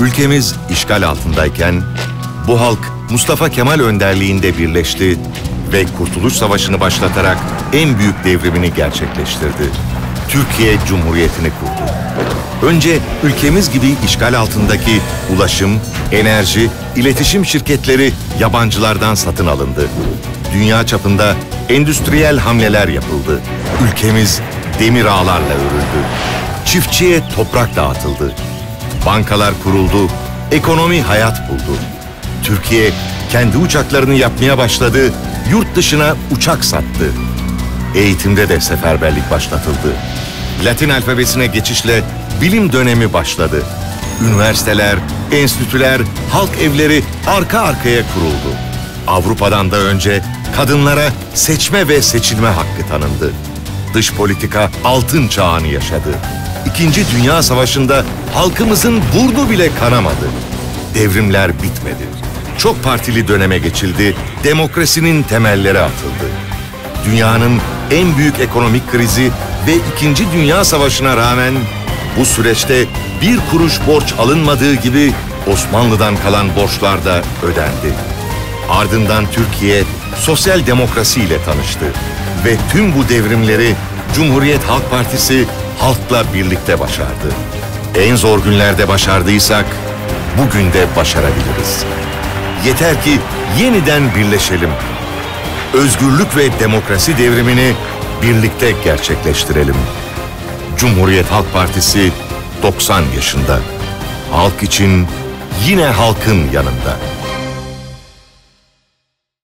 Ülkemiz işgal altındayken bu halk Mustafa Kemal önderliğinde birleşti ve Kurtuluş Savaşı'nı başlatarak en büyük devrimini gerçekleştirdi. Türkiye Cumhuriyeti'ni kurdu. Önce ülkemiz gibi işgal altındaki ulaşım, enerji, iletişim şirketleri yabancılardan satın alındı. Dünya çapında endüstriyel hamleler yapıldı. Ülkemiz demir ağlarla örüldü. Çiftçiye toprak dağıtıldı. Bankalar kuruldu, ekonomi hayat buldu. Türkiye kendi uçaklarını yapmaya başladı, yurt dışına uçak sattı. Eğitimde de seferberlik başlatıldı. Latin alfabesine geçişle bilim dönemi başladı. Üniversiteler, enstitüler, halk evleri arka arkaya kuruldu. Avrupa'dan da önce kadınlara seçme ve seçilme hakkı tanındı. Dış politika altın çağını yaşadı. İkinci Dünya Savaşı'nda halkımızın burnu bile kanamadı. Devrimler bitmedi. Çok partili döneme geçildi, demokrasinin temelleri atıldı. Dünyanın en büyük ekonomik krizi ve İkinci Dünya Savaşı'na rağmen bu süreçte bir kuruş borç alınmadığı gibi Osmanlı'dan kalan borçlar da ödendi. Ardından Türkiye sosyal demokrasi ile tanıştı ve tüm bu devrimleri Cumhuriyet Halk Partisi halkla birlikte başardı. En zor günlerde başardıysak bugün de başarabiliriz. Yeter ki yeniden birleşelim. Özgürlük ve demokrasi devrimini birlikte gerçekleştirelim. Cumhuriyet Halk Partisi 90 yaşında. Halk için yine halkın yanında.